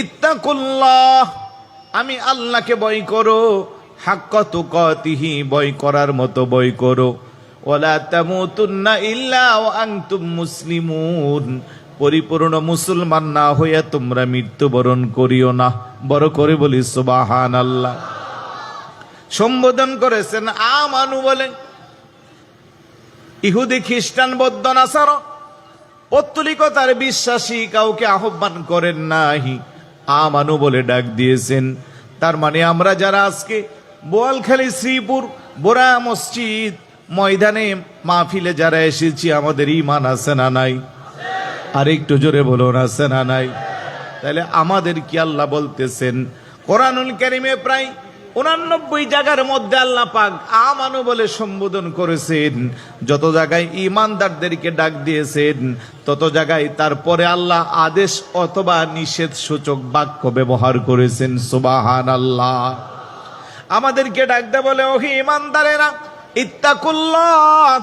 ইত্তাকুল্লাহ। আমি আল্লাহকে বই করো হাক্কত কতিহি বই করার মতো বই করো। ওলা তামুতুন্না ইল্লা ওয়া আনতুম মুসলিমুন। পরিপূর্ণ মুসলমান না হইয়া তোমরা মৃত্যুবরণ করিও না। বড় করে বলি সুবাহান আল্লাহ সম্বোধন করেছেন আমানু বলে ইহুদি, খ্রিস্টান, বৌদ্ধ, নাসার পত্তলিকতার বিশ্বাসী কাউকে আহ্বান করেন নাহি। আমানু বলে ডাক দিয়েছেন। তার মানে আমরা যারা আজকে বোয়ালখালী শ্রীপুর, বোরা মসজিদ, ময়দানে মাহফিলে যারা এসেছি, আমাদের ইমান আছে না নাই? আর একটু জোরে বলুন, আছে না নাই? তাহলে আমাদের কি আল্লাহ বলতেছেন? কোরআনুল কারিমে প্রায় উনানব্বই জায়গার মধ্যে আল্লাহ পাক আমানু বলে সম্বোধন করেছেন। যত জায়গায় ইমানদারদেরকে ডাক দিয়েছেন, তত জায়গায় তারপরে আল্লাহ আদেশ অথবা নিষেধ সূচক বাক্য ব্যবহার করেছেন। সুবাহান আল্লাহ আমাদেরকে ডাকতে বলে, ওহি ইমানদারেরা, ইত্তাকুল্লাহ,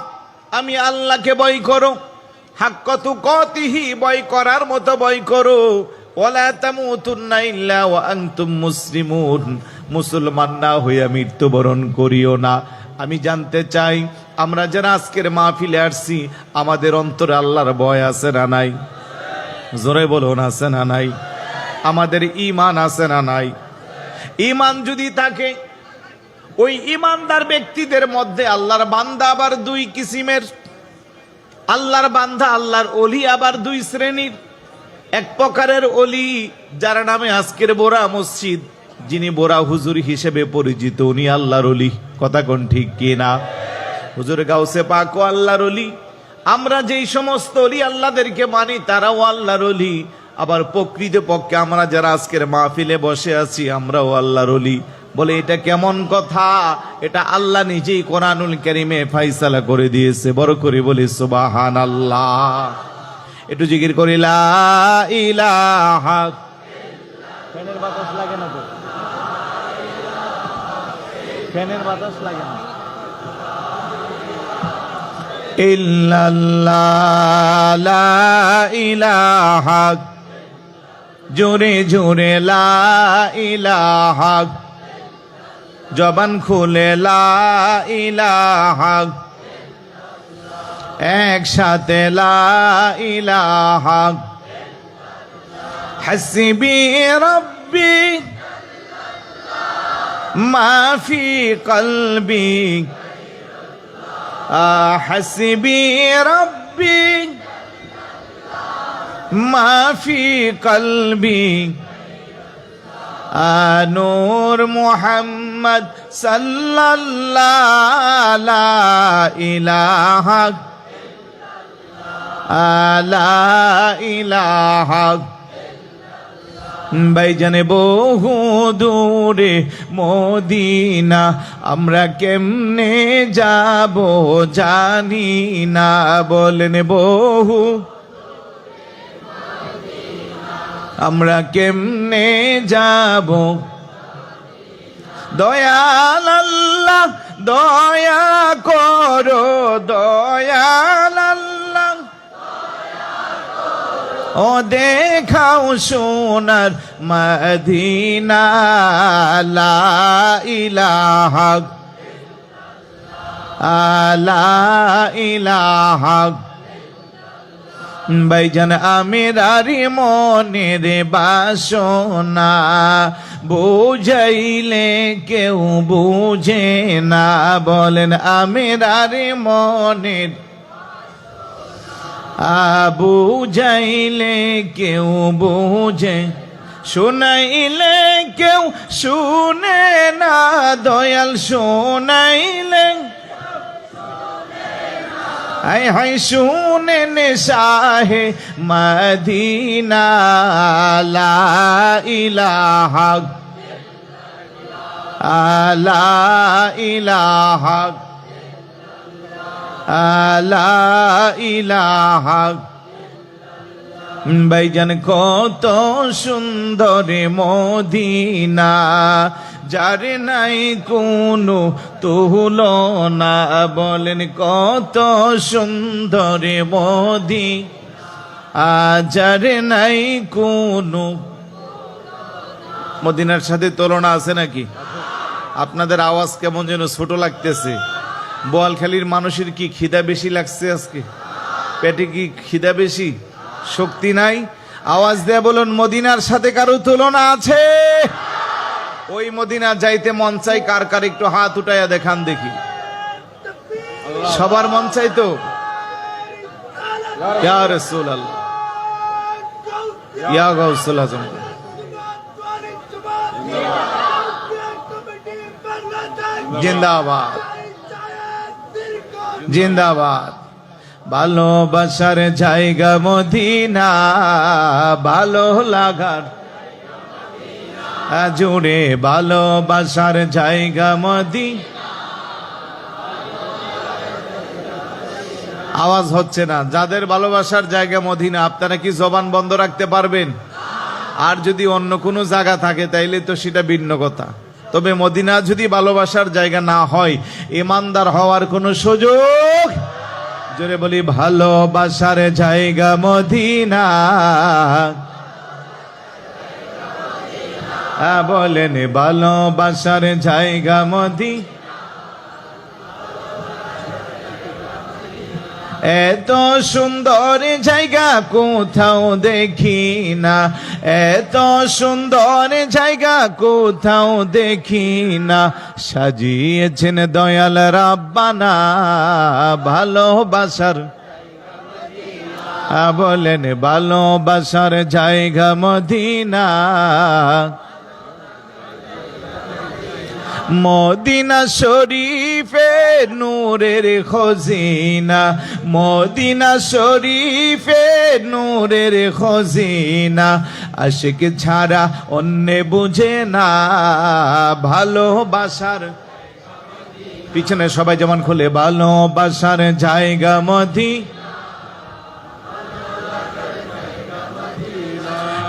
আমি আল্লাহকে বই করো। হাক্কতু কতিহি বই করার মতো বই করো। ওলা তামুতুন্না ইল্লা ওয়া আনতুম মুসলিমুন। মুসলমান না হইয়া মৃত্যুবরণ করিও না। আমি জানতে চাই, আমরা যারা আজকের মাহফিলে আসছি, আমাদের অন্তরে আল্লাহর ভয় আছে না নাই? জোরে বলুন, আছে না নাই? আমাদের ইমান আছে না নাই? ইমান যদি থাকে, ওই ইমানদার ব্যক্তিদের মধ্যে আল্লাহর বান্দা আবার দুই কিসিমের। আল্লাহর বান্ধা আল্লাহর অলি আবার দুই শ্রেণির। এক প্রকারের অলি, যার নামে আজকের বোরা মসজিদ। যিনি বোরা হুজুর হিসেবে পরিচিত, উনি আল্লাহর অলি। কথা কোন ঠিক কি না? হুজুর গাউসে পাকো আল্লাহর অলি। আমরা যেই সমস্ত অলি আল্লাহদেরকে মানি, তারাও আল্লাহর অলি। আবার প্রকৃত পক্ষে আমরা যারা আজকের মাহফিলে বসে আছি, আমরাও আল্লাহর অলি। বলে এটা কেমন কথা? এটা আল্লাহ নিজেই কোরআনুল কারিমে ফাইসালা করে দিয়েছে। বড় করে বলি সুবাহান আল্লাহ একটু জিকির করি, লা ইলাহা ফ্যানের বাতাস লাগে না। তো ফ্যানের বাতাস লাগে না ইল্লাল্লাহ, লা ইলাহা, জোরে জোরে লা ইলাহা, জবান খুলে লা ইলাহা, একসাথে লা ইলাহা, হাসবি রব্বি। মা ফি কলবি হাসবি রব্বি মা ফি কলবি নূর মোহাম্মদ সাল্লাল্লাহ ইলাহা আলা ইলাহা বাইজানে বহু দূরে মদিনা, আমরা কেমনে যাব জানি না, বলেন বহু। আমরা কেমনে যাব? দয়াল আল্লাহ, দয়া করো দয়াল ও দেখাও সোনার মদিনা, লা ইলাহা আলা ইলাহা বাইজান আমিরারি মনের বাসনা বুঝাইলে কেউ বুঝে না। বলেন, আমিরারি মনের আবু যাইলে কেউ বুঝে, শোনাইলে কেউ শুনে না, দয়াল শোনাইলে। হাই হাই শুনেন শাহে মদিনা, লা আলা ইলাহা। ভাইজান, কত সুন্দর মদিনা, যার নাই কোনো তুলনা। বলেন, কত সুন্দর মোদি আজার নাই কোনো মদিনার সাথে তুলনা আছে নাকি? আপনাদের আওয়াজ কেমন যেন ছোট লাগতেছে। বোয়ালখালীর মানুষের কি খিদা বেশি লাগছে আজকে? পেটে কি খিদা বেশি? শক্তি নাই? আওয়াজ দেয়া বলুন, মদিনার সাথে কারও তুলনা আছে? ওই মদিনা যাইতে মন চাই কার কার একটু হাত উঠাইয়া দেখান দেখি। সবার মন চাই তো? জিন্দাবাদ। জিন্দাবাদ। ভালোবাসার জায়গা মদিনা, ভালো লাগার জুড়ে ভালোবাসার জায়গা মদি আওয়াজ হচ্ছে না। যাদের ভালোবাসার জায়গা মদিনা, আপনারা কি জবান বন্ধ রাখতে পারবেন? আর যদি অন্য কোনো জায়গা থাকে, তাইলে তো সেটা ভিন্ন কথা। তবে মদিনা যদি ভালোবাসার জায়গা না হয় ইমানদার হওয়ার কোনো সুযোগ? জোরে বলি, ভালোবাসার জায়গা মদিনা। হ্যাঁ বলেন, ভালোবাসার জায়গা মদি এত সুন্দর জায়গা কোথাও দেখি না। এত সুন্দর জায়গা কোথাও দেখি না। সাজিয়েছেন দয়াল রাব্বানা ভালোবাসার বলেন, ভালোবাসার জায়গা মদিনা। মদিনা শরীফে নূরের খজিনা, মদিনা শরীফে নূরের খজিনা। আশিক ছাড়া অন্য বুঝে না, ভালোবাসার পিছনে সবাই যেমন খুলে, ভালোবাসার জায়গা মদি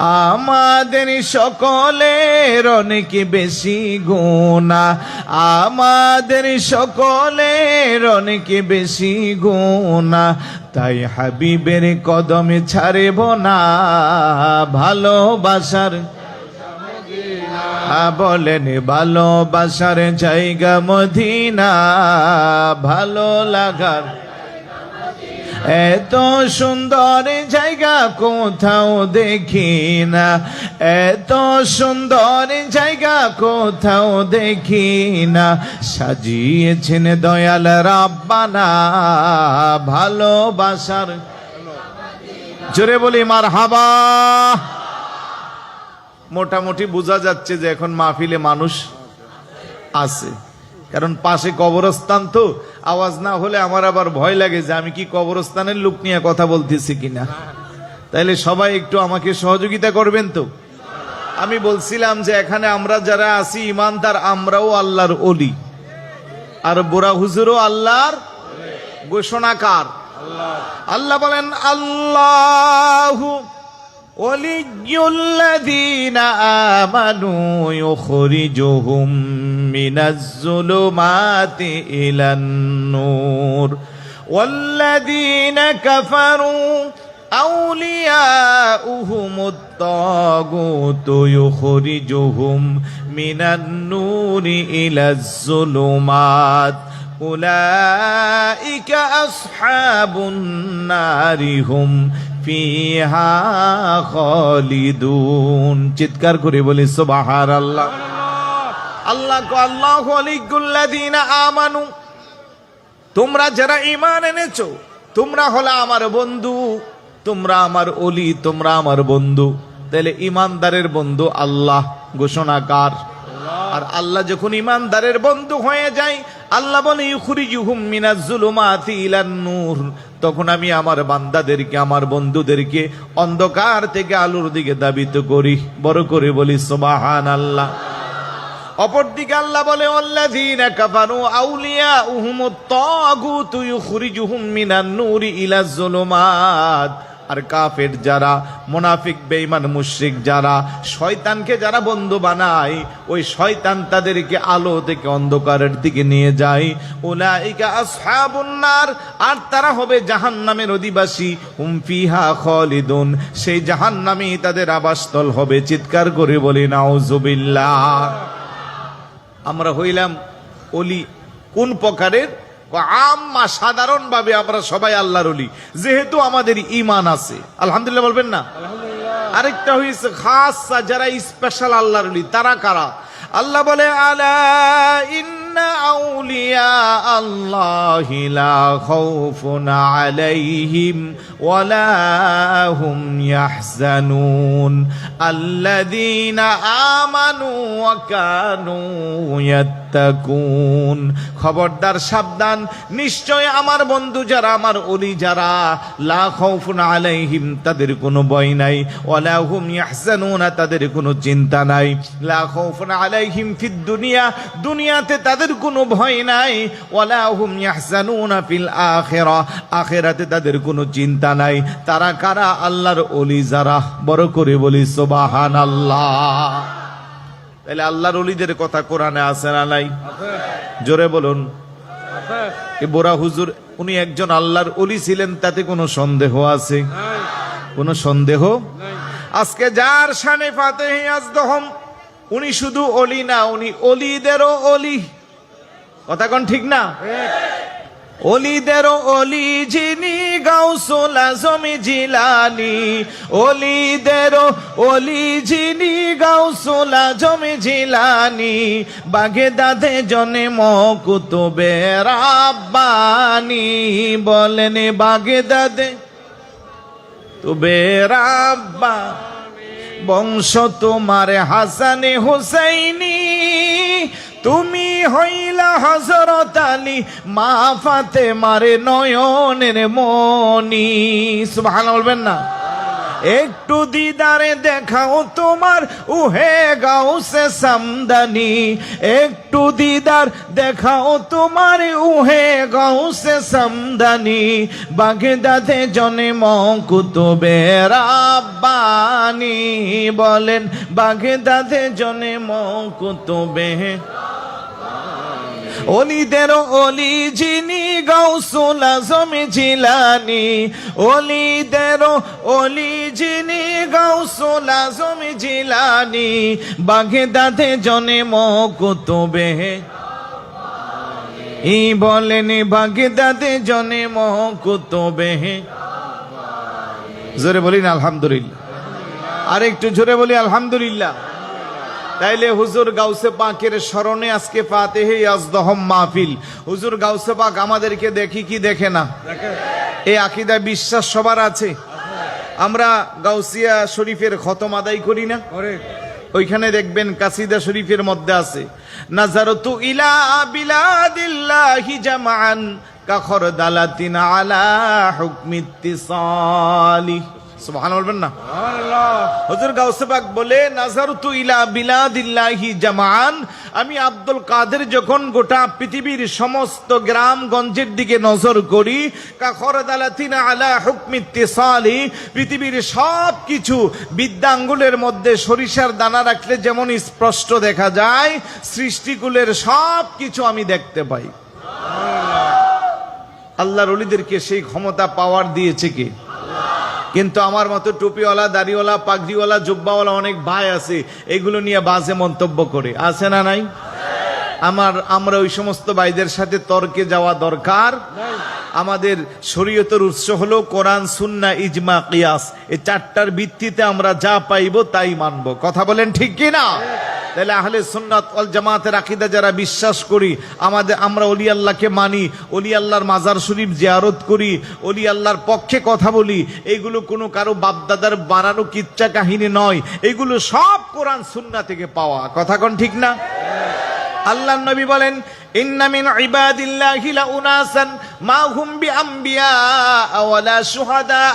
আমাদের সকলের অনেক বেশি গুণা। আমাদের সকলের অনেক বেশি গুণা। তাই হাবিবের কদমে ছাড়ব না, ভালোবাসার বলেন, ভালোবাসার জায়গা মদিনা, ভালো লাগার এত সুন্দর জায়গা কোথাও দেখি না। এত সুন্দর জায়গা কোথাও দেখি না। সাজিয়েছেন দয়াল রাব্বানা ভালোবাসার। জোরে বলি মার হাবা মোটামুটি বোঝা যাচ্ছে যে এখন মাহফিলে মানুষ আছে। কারণ পাশে কবরস্থান তো, আওয়াজ না হলে আমার আবার ভয় লাগে যে আমি কি কবরস্থানের লোক নিয়ে কথা বলতেছি কিনা। তাইলে সবাই একটু আমাকে সহযোগিতা করবেন তো। আমি বলছিলাম যে এখানে আমরা যারা আছি ইমান তার আমরাও আল্লাহর অলি আর বোরা হুজুরও আল্লাহর ঘোষণাকার। আল্লাহ বলেন, আল্লাহ ولي الذين آمنوا يخرجهم من الظلمات إلى النور والذين كفروا أولياؤهم الطاغوت يخرجهم من النور إلى الظلمات أولئك أصحاب النار هم ফিহা খালিদুন। চিৎকার করে বলি সোবাহার আল্লাহ আল্লাহ আল্লাহ আলিকুল্লাদিনা আমানু। তোমরা যারা ইমান এনেছো, তোমরা হলো আমার বন্ধু। তোমরা আমার অলি তোমরা আমার বন্ধু। তাহলে ইমানদারের বন্ধু আল্লাহ ঘোষণাকার আর আল্লাহ যখন ইমানদারের বন্ধু হয়ে যায়, আল্লাহ বলে, ইউখুরিজুহুম মিনাজ জুলুমাতি ইলান নূর তখন আমি আমার বান্দাদেরকে, আমার বন্ধুদেরকে অন্ধকার থেকে আলোর দিকে দাবিত করি। বড় করে বলি, সুবহানাল্লাহ। অপরদিকে আল্লাহ বলে, আল্লাযীনা কাফারু আউলিয়া তুই তাগুতু ইউখরিজুহুম মিনান নূরি ইলা যুলুমাত আর কাফের যারা, মোনাফিক, বেঈমান, মুশরিক যারা, শয়তানকে যারা বন্ধু বানায়, ওই শয়তান তাদেরকে আলো থেকে অন্ধকারের দিকে নিয়ে যায়। উলাইকা আসহাবুন নার, আর তারা হবে জাহান্নামের অধিবাসী। হুম ফিহা খালিদুন, সেই জাহান্নামই তাদের আবাসস্থল হবে। চিৎকার করে বলি, নাউজুবিল্লাহ। আমরা হইলাম অলি কোন প্রকারের? আম্মা সাধারণভাবে আমরা সবাই আল্লাহর অলি যেহেতু আমাদের ইমান আছে। আলহামদুলিল্লাহ বলবেন না? আরেকটা হয়েছে খাস যারা স্পেশাল আল্লাহর অলি তারা কারা? আল্লাহ বলে আলা ইন্না লা খাউফুন আলাইহিম ওয়ালা হুম ইয়াহজানুন আল্লাযীনা আমানু ওয়া কানু ইয়াত্তাকুন খবরদার সাবধান নিশ্চয় আমার বন্ধু যারা আমার অলি যারা লা খাউফুন আলাইহিম তাদের কোনো ভয় নাই ওয়ালা হুম ইয়াহজানুন তাদের কোনো চিন্তা নাই লা খাউফুন আলাইহিম ফিদ দুনিয়া দুনিয়াতে তাদের কোনো ভয় নাই। ওয়ালা হুম ইয়াহজানুন ফিল আখিরা। আখিরাতে তাদের কোনো চিন্তা নাই। তারা কারা? আল্লাহর অলি যারা। বড় করে বলি, সুবহানাল্লাহ। তাহলে আল্লাহর অলিদের কথা কোরআনে আছে না নাই? জোরে বলুন। বোরা হুজুর, উনি একজন আল্লাহর অলি ছিলেন, তাতে কোনো সন্দেহ আছে? কোনো সন্দেহ? আজকে যার শানে ফাতে আজদহম, উনি শুধু অলি না, উনি অলিদেরও অলি কথা কোন ঠিক না? অলিদেরও অলি যিনি গাউসুল আজমি জিলানি অলিদেরও অলি যিনি গাউসুল আজমি জিলানি বাগে দাদে জনে মকুতুবে রাব্বানি। বলেন বাগে দাদে তুবে রাব্বা। বংশ তোমার হাসানে হুসাইনি। তুমি হইলা হজরত আলী মা ফাতে মারে নয়নের মনি সুবহান বলবেন না। একটু দিদারে দেখাও তোমার, উহে গাও সে সামদানি। একটু দিদার দেখাও তোমার, উহে গাও সে সামদানি। বাগদাদে জনে মকুতুবে রাব্বানি বলেন, বাগদাদে জনে মকুতুবে অলিদের অলি যিনি গৌসুল আজম জিলানি। অলিদের অলি যিনি গৌসুল আজম জিলানি। বাগদাদে জনে মকুতুবে। ই বলেন বাগদাদে জনে মকুতুবে। জোরে বলিন আলহামদুলিল্লাহ। আর একটু জোরে বলি, আলহামদুলিল্লাহ। তাইলে হুজুর গাউসে পাকের স্মরণে আজকে পাতে হে আজদহম মাহফিল। হুজুর গাউসে পাক আমাদেরকে দেখি কি দেখে না? এই আকিদা বিশ্বাস সবার আছে। আমরা গাউসিয়া শরীফের খতম আদায় করি না। ওইখানে দেখবেন কাসিদা শরীফের মধ্যে আছে নাজারতু ইলা বিলাদিল্লাহি জামান কাখর দালাতিন আলা হুকমিত্তিসালি সুবহান বলবেন না? হজুর গাউসেবাক বলে নাজারতু ইলা বিলাদিল্লাহি জামান আমি আব্দুল কাদের যখন গোটা পৃথিবীর সমস্ত গ্রামগঞ্জের দিকে নজর করি কাখরদালাতিনা আলা হুকমিত্তিসালি পৃথিবীর সব কিছু বিদ্যাঙ্গুলের মধ্যে সরিষার দানা রাখলে যেমন স্পষ্ট দেখা যায় সৃষ্টিকুলের সব কিছু আমি দেখতে পাই। আল্লাহর অলিদেরকে সেই ক্ষমতা পাওয়ার দিয়েছে কে? কিন্তু আমার মতো টুপিওয়ালা, দাড়িওয়ালা, পাগড়িওয়ালা, জুব্বাওয়ালা অনেক ভাই আছে, এগুলো নিয়ে বাজে মন্তব্য করে। আছে না নাই? আমার, আমরা ওই সমস্ত ভাইদের সাথে তর্কে যাওয়া দরকার। আমাদের শরীয়তের উৎস হলো কোরআন, সুন্না, ইজমা, কিয়াস। এই চারটার ভিত্তিতে আমরা যা পাইব তাই মানব। কথা বলেন ঠিক কি না তাহলে আহলে সুন্নাত অল জামাতের আকিদা যারা বিশ্বাস করি, আমাদের, আমরা অলি আল্লাহকে মানি, অলি আল্লাহর মাজার শরীফ জিয়ারত করি, অলি আল্লাহর পক্ষে কথা বলি এইগুলো কোনো কারও বাপদাদার বানানো কিচ্ছা কাহিনী নয়, এগুলো সব কোরআন সুন্না থেকে পাওয়া। কথা কোন ঠিক না? আল্লাহ নবী বলেন ইন্না মিন ইবাদিল্লাহি লাউনাসান মা হুম বিআম্বিয়া ওয়ালা শুহাদা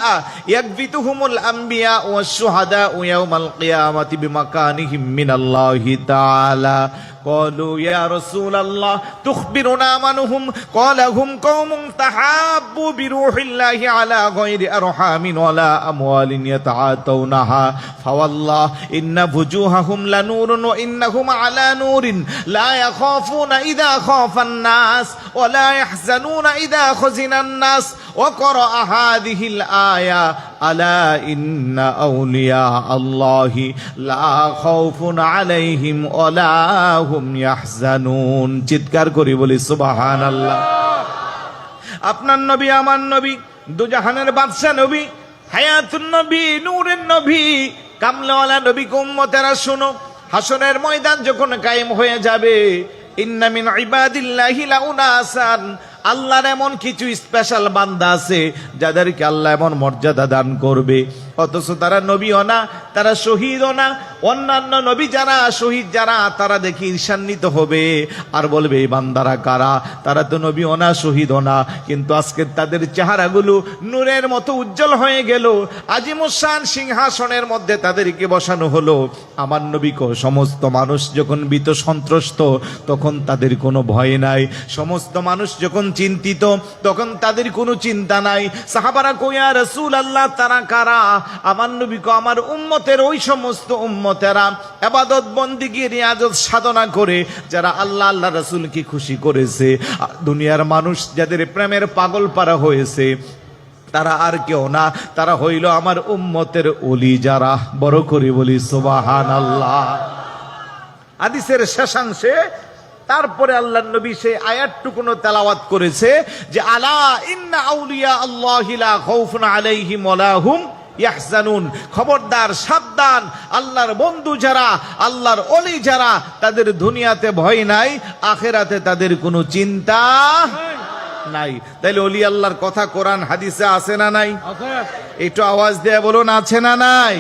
ইয়াকবিতুহুমুল আম্বিয়া ওয়াস শুহাদা ইয়াউমাল কিয়ামাতি বিমাকানিহিম মিনাল্লাহি তাআলা قالوا يا رسول الله تخبرنا من هم قال هم قوم تحابوا بروح الله على غير أرحام ولا أموال يتعاتونها فوالله إن وجوههم لنور وإنهم على نور لا يخافون إذا خاف الناس ولا يحزنون إذا خزن الناس وقرأ هذه الآية ألا إن أولياء الله لا خوف عليهم ولا هم يحزنون চিৎকার করি বলি সুবহান আল্লাহ আপনার নবী আমার নবী দুজাহানের বাদশাহ নবী হায়াতুন নবী নূরের নবী কামলাওয়ালা নবী কুম্মতেরা শোনো হাসনের ময়দান যখন কায়েম হয়ে যাবে আল্লাহর এমন কিছু স্পেশাল বান্দা আছে যাদেরকে আল্লাহ এমন মর্যাদা দান করবে। অথচ তারা নবীও না, তারা শহীদও না। অন্যান্য নবী যারা শহীদ যারা, তারা দেখি ঈর্ষান্বিত হবে। আর বলবে, এই বান্দারা কারা? তারা তো নবীও না, শহীদও না। কিন্তু আজকে তাদের চেহারাগুলো নূরের মতো উজ্জ্বল হয়ে গেল। আজিমুসান সিংহাসনের মধ্যে তাদেরকে বসানো হলো। আমার নবীকে সমস্ত মানুষ যখন বিত সন্ত্রস্ত, তখন তাদের কোনো ভয় নাই। সমস্ত মানুষ যখন চিন্তিত, তখন তাদের কোনো চিন্তা নাই। সাহাবারা কইয়া রসুল আল্লাহ তারা কারা? আমার নবীকে আমার উম্মতের ওই সমস্ত উম্মতেরা এবাদত বন্দিগি রিয়াজত সাধনা করে, যারা আল্লাহ আল্লাহ রসুলকে খুশি করেছে দুনিয়ার মানুষ যাদের প্রেমের পাগল পারা হয়েছে, তারা আর কেউ না, তারা হইল আমার উম্মতের অলি যারা। বড় করে বলি সুবাহান আল্লাহ আদিসের শেষাংশে, তারপরে আল্লাহ নবী সেই আয়াতটুকুনো তেলাওয়াত করেছে যে, আলা ইন্না আউলিয়া আল্লাহি লা খাউফুন আলাইহিম ওয়ালা হুম ইয়াহজানুন খবরদার সাবধান। আল্লাহর বন্ধু যারা আল্লাহর অলি যারা তাদের দুনিয়াতে ভয় নাই আখেরাতে তাদের কোনো চিন্তা নাই। তাইলে অলি আল্লাহর কথা কোরআন হাদিসে আছে না নাই? একটু আওয়াজ দেয়া বলুন আছে না নাই?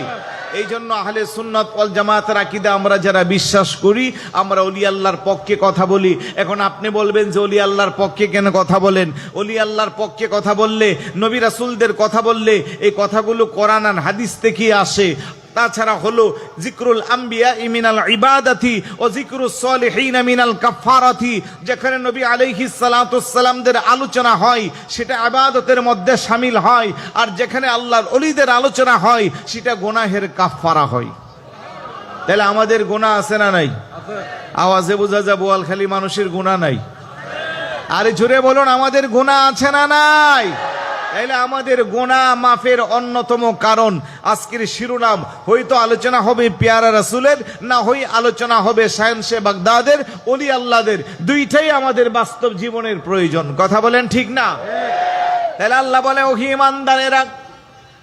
এই জন্য আহলে সুন্নত অল জামাতের আকিদা আমরা যারা বিশ্বাস করি, আমরা অলি আল্লাহর পক্ষে কথা বলি। এখন আপনি বলবেন যে অলি আল্লাহর পক্ষে কেন কথা বলেন? অলি আল্লাহর পক্ষে কথা বললে, নবী রাসুলদের কথা বললে, এই কথাগুলো কোরআন আর হাদিস থেকে আসে। তাছাড়া হলো জিক্রুল আম্বিয়া ইমিনাল ইবাদাতি ও জিক্রুল সলিহিন মিনাল কাফারাতি যেখানে নবী আলাইহিস সালাতুসসালামদের আলোচনা হয়, সেটা আবাদতের মধ্যে সামিল হয়, আর যেখানে আল্লাহর অলিদের আলোচনা হয়, সেটা গোনাহের কাফারা হয়। তাহলে আমাদের গুনাহ আছে না নাই? আওয়াজে বোঝা যায় বোয়ালখালী মানুষের গুনাহ নাই। আরে জোরে বলুন, আমাদের গুনাহ আছে না নাই? তাইলে আমাদের গোনা মাফের অন্যতম কারণ। আজকের শিরোনাম, হয়তো আলোচনা হবে পেয়ারা রাসুলের, না হই আলোচনা হবে সায়েন্সে বাগদাদের অলি আল্লাদের। দুইটাই আমাদের বাস্তব জীবনের প্রয়োজন। কথা বলেন ঠিক না? তাহলে আল্লাহ বলে, ওহি ইমানদারেরা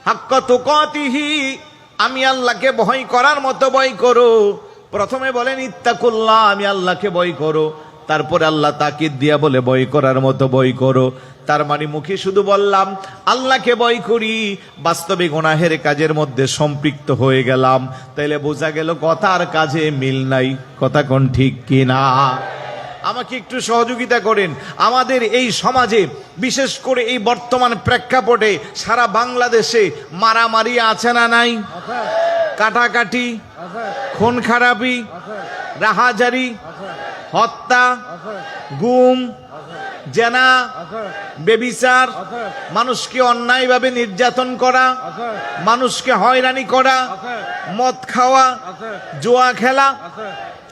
হাক্কত কতিহি আমি আল্লাহকে ভয় করার মতো ভয় করো। প্রথমে বলেন, ইত্তাকুল্লাহ, আমি আল্লাহকে ভয় করো। তারপরে আল্লাহ তাকিদ দিয়া বলে বই করার মতো বই করো। তার মানে মুখে শুধু বললাম আল্লাহকে বই করি। বাস্তবে গুনাহের কাজের মধ্যে সম্পৃক্ত হয়ে গেলাম। তাইলে বোঝা গেল কথা আর কাজে মিল নাই। কথা কোন ঠিক কিনা? আমাকে একটু সহযোগিতা করেন। আমাদের এই সমাজে বিশেষ করে এই বর্তমান প্রেক্ষাপটে সারা বাংলাদেশে মারামারি আছে না নাই? কাটাকাটি খুন খারাপি রাহাজারি হত্যা গুম জেনা বেবিচার মানুষকে অন্যায়ভাবে নির্যাতন করা মানুষকে হয়রানি করা মদ খাওয়া জোয়া খেলা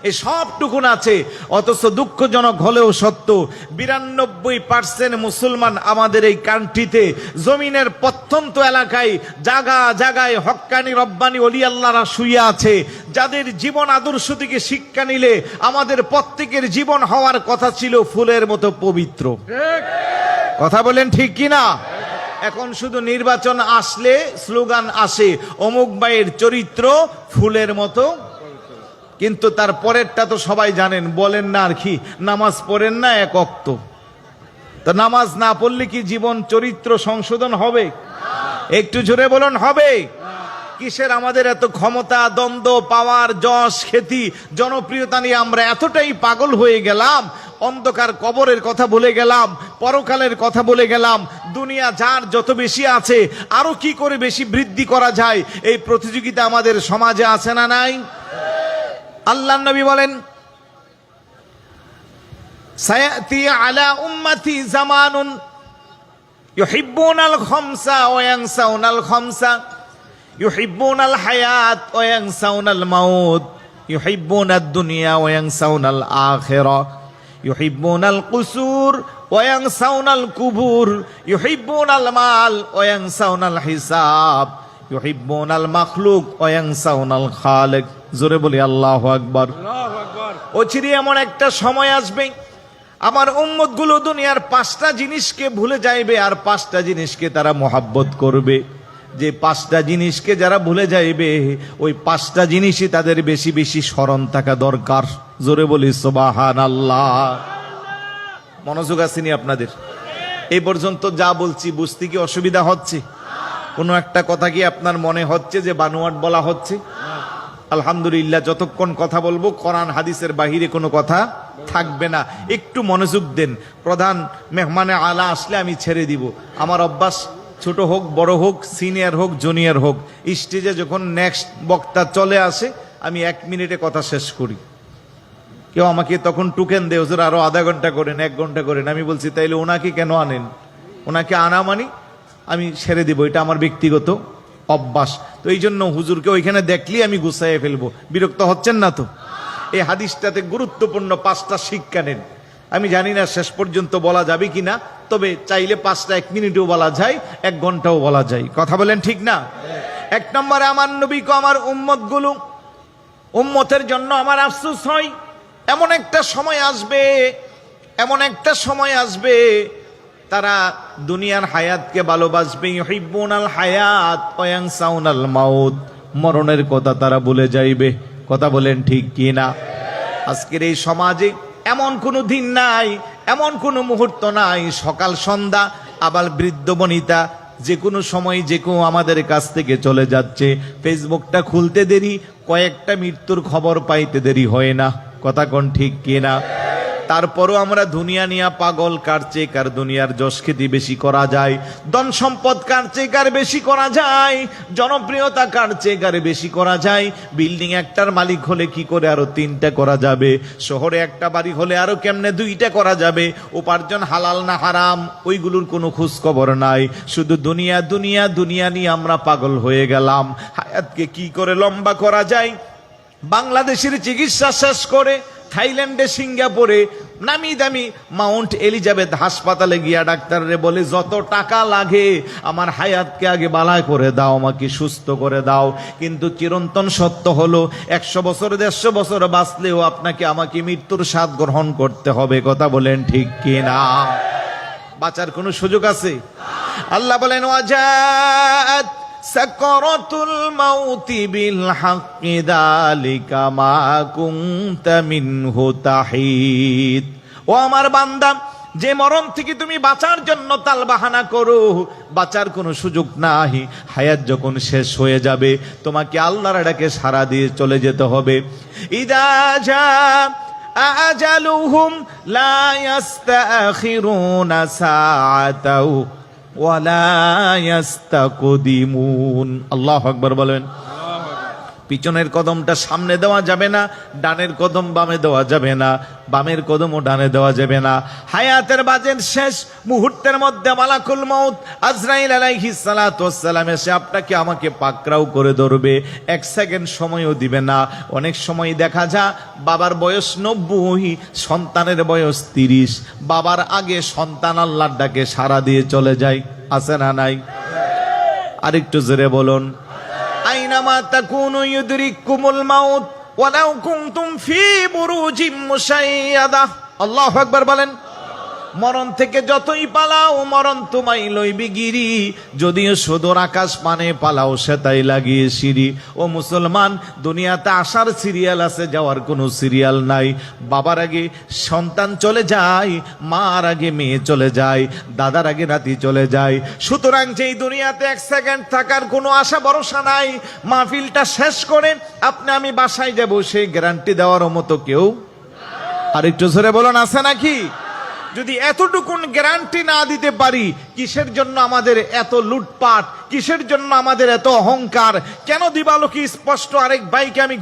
এই সবটুকুন আছে অথচ দুঃখজনক হলেও সত্য বিরানব্বই পার্সেন্ট মুসলমান আমাদের এই কান্ট্রিতে জমিনের প্রত্যন্ত এলাকায় জাগা জাগায় হক্কানি রব্বানি অলি আল্লাহরা শুয়ে আছে যাদের জীবন আদর্শ থেকে শিক্ষা নিলে আমাদের প্রত্যেকের জীবন হওয়ার কথা ছিল ফুলের মতো পবিত্র। কথা বলেন ঠিক কি না এখন শুধু নির্বাচন আসলে স্লোগান আসে অমুক ভাইয়ের চরিত্র ফুলের মতো কিন্তু তার পরেরটা তো সবাই জানেন, বলেন না আর কি, নামাজ পড়েন না এক অক্ত। তো নামাজ না পড়লে কি জীবন চরিত্র সংশোধন হবে? একটু জোরে বলুন, হবে। কিসের আমাদের এত ক্ষমতা, দ্বন্দ্ব, পাওয়ার, যশ, খ্যাতি, জনপ্রিয়তা নিয়ে আমরা এতটাই পাগল হয়ে গেলাম, অন্ধকার কবরের কথা বলে গেলাম, পরকালের কথা বলে গেলাম, দুনিয়া যার যত বেশি আছে, আরও কি করে বেশি বৃদ্ধি করা যায়, এই প্রতিযোগিতা আমাদের সমাজে আছে না নাই? আল্লাহ নবী বলেন, সায়াতি আলা উম্মতি জামানুন ইউহিব্বুনাল খামসা ওয়া ইয়ানসাউনাল খামসা, ইউহিব্বুনাল হায়াত ওয়া ইয়ানসাউনাল মাউত, ইউহিব্বুনাদ দুনিয়া ওয়া ইয়ানসাউনাল আখিরা, ইউহিব্বুনাল কুসুর ওয়া ইয়ানসাউনাল কুবুর, ইউহিব্বুনাল মাল ওয়া ইয়ানসাউনাল হিসাব, ইউহিব্বুনাল মাখলুক ওয়া ইয়ানসাউনাল খালিক। জোরে বলি, আল্লাহু আকবার। অচিরে এমন একটা সময় আসবে, আমার উম্মতগুলো দুনিয়ার পাঁচটা জিনিসকে ভুলে যাইবে আর পাঁচটা জিনিসকে তারা মোহাব্বত করবে। যে পাঁচটা জিনিসকে যারা ভুলে যাইবে, ওই পাঁচটা জিনিসই তাদের বেশি বেশি স্মরণ থাকা দরকার। জোরে বলি সোবাহান আল্লাহ মনোযোগ আসেনি আপনাদের? এই পর্যন্ত যা বলছি, বুঝতে কি অসুবিধা হচ্ছে? কোনো একটা কথা কি আপনার মনে হচ্ছে যে বানোয়াট বলা হচ্ছে? আলহামদুলিল্লাহ, যতক্ষণ কথা বলব, কোরআন হাদিসের বাহিরে কোনো কথা থাকবে না। একটু মনোযোগ দেন। প্রধান মেহমানে আলা আসলে আমি ছেড়ে দিব। আমার অভ্যাস ছোট হোক, বড় হোক, সিনিয়র হোক, জুনিয়র হোক। স্টেজে যখন নেক্সট বক্তা চলে আসে, আমি এক মিনিটে কথা শেষ করি। কেউ আমাকে তখন টুকেন দে হুজুর, আরও আধা ঘণ্টা করেন, এক ঘণ্টা করেন। আমি বলছি, তাইলে ওনাকে কেন আনেন? ওনাকে আনা মানি আমি ছেড়ে দিব, এটা আমার ব্যক্তিগত অভ্যাস। তো এই জন্য হুজুরকে ওইখানে দেখলেই আমি গুছাইয়ে ফেলব। বিরক্ত হচ্ছেন না তো? এই হাদিসটাতে গুরুত্বপূর্ণ পাঁচটা শিক্ষা নেন। আমি জানি না শেষ পর্যন্ত বলা যাবে কি না তবে চাইলে পাঁচটা এক মিনিটও বলা যায়, এক ঘন্টাও বলা যায়। কথা বলেন ঠিক না? এক নম্বরে, আমার নবীকে, আমার উম্মতগুলো উম্মতের জন্য আমার আফসোস হয়। এমন একটা সময় আসবে, এমন একটা সময় আসবে তারা দুনিয়ার হায়াতকে ভালোবাসবে। ইউহিব্বুনাল হায়াত, ওয়ায়ানসাউনাল মাউত। মরণের কথা তারা ভুলে যাইবে। কথা বলেন ঠিক কি না আজকের এই সমাজে এমন কোনো দিন নাই, এমন কোনো মুহূর্ত নাই। সকাল, সন্ধ্যা, আবার বৃদ্ধ বনিতা, যে কোনো সময় যে কেউ আমাদের কাছ থেকে চলে যাচ্ছে। ফেসবুকটা খুলতে দেরি, কয়েকটা মৃত্যুর খবর পাইতে দেরি হয় না। কথা কোন ঠিক কিনা? তারপরও আমরা দুনিয়া নিয়া পাগল, কার চেয়ে কার দুনিয়ার যশ খ্যাতি বেশি করা যায়? ধন সম্পদ কার চেয়ে কার বেশি করা যায়? জনপ্রিয়তা কার চেয়ে কার বেশি করা যায়? বিল্ডিং একটার মালিক হলে কি করে আরও তিনটা করা যাবে? শহরে একটা বাড়ি হলে আরও কেমনে দুইটা করা যাবে? উপার্জন হালাল না হারাম, ওইগুলোর কোনো খোঁজ খবর নাই। শুধু দুনিয়া দুনিয়া দুনিয়া নিয়ে আমরা পাগল হয়ে গেলাম। হায়াতকে কি করে লম্বা করা যায়? বাংলাদেশের চিকিৎসা শেষ করে থাইল্যান্ডে সিঙ্গাপুরে নামি দামি মাউন্ট এলিজাবেথ হাসপাতালে গিয়া ডাক্তাররে বলে, যত টাকা লাগে আমার হায়াতকে আগে বালায় করে দাও, আমাকে সুস্থ করে দাও। কিন্তু চিরন্তন সত্য হলো, একশো বছর, দেড়শো বছর বাঁচলেও আপনাকে, আমাকে মৃত্যুর স্বাদ গ্রহণ করতে হবে। কথা বলেন ঠিক কি না বাঁচার কোনো সুযোগ আছে? আল্লাহ বলেন, ওয়াজাত সাকরাতুল মাউতি বিল হাক্কি যালিকা মা মিনহু তাহিদ। ও আমার বান্দা, যে মরণ থেকে তুমি বাঁচার জন্য তাল বাহানা করো, বাঁচার কোনো সুযোগ নাই হায়াত যখন শেষ হয়ে যাবে, তোমাকে আল্লাহর ডাকে সারা দিয়ে চলে যেতে হবে। ইদা যা আজালুহুম লা ইয়াস্তাখিরুনা সাআতাও আল্লাহু আকবার বলেন। পিছনের কদমটা সামনে দেওয়া যাবে না, ডানের কদম বামে দেওয়া যাবে না, বামের কদমও ডানে দেওয়া যাবে না। হায়াতের বাজের শেষ, মুহূর্তের মধ্যে মালাকুল মউত আজরাইল আলাইহিস সালাতু ওয়াসসালাম এসে আপনাকে, আমাকে পাকরাও করে ধরবে। এক সেকেন্ড সময়ও দিবে না। অনেক সময় দেখা যা বাবার বয়স নব্বই, সন্তানের বয়স তিরিশ। বাবার আগে সন্তান আল্লাহর ডাকে সারা দিয়ে চলে যায়। আছে না নাই? আরেকটু জোরে বলুন। আইনামা তাকুনু ইউদরিকুমুল মাউত ওয়ালাউ কুনতুম ফি বুরুজিম মুশাইয়াদা। আল্লাহু আকবার বলেন মরণ থেকে যতই পালাও, মরণ তোমায় লইবি গিরি। যদিও সুদূর আকাশ মানে পালাও সে তাই লাগিয়ে সিঁড়ি। ও মুসলমান, দুনিয়াতে আসার সিরিয়াল আছে, যাওয়ার কোনো সিরিয়াল নাই। বাবার আগে সন্তান চলে যায়, মার আগে মেয়ে চলে যায়, দাদার আগে নাতি চলে যায়। সুতরাং যেই দুনিয়াতে এক সেকেন্ড থাকার কোনো আশা, ভরসা নাই, মাহফিলটা শেষ করে আপনি আমি বাসায় যাব, সেই গ্যারান্টি দেওয়ার মতো কেউ? আর একটু জোরে বলুন, আছে নাকি? যদি এতটুকুন গ্যারান্টি না দিতে পারি, কিসের জন্য আমাদের এত লুটপাট? কিসের জন্য আমাদের এত অহংকার? কেন দিবালোকি স্পষ্ট আরেক বাইকে আমি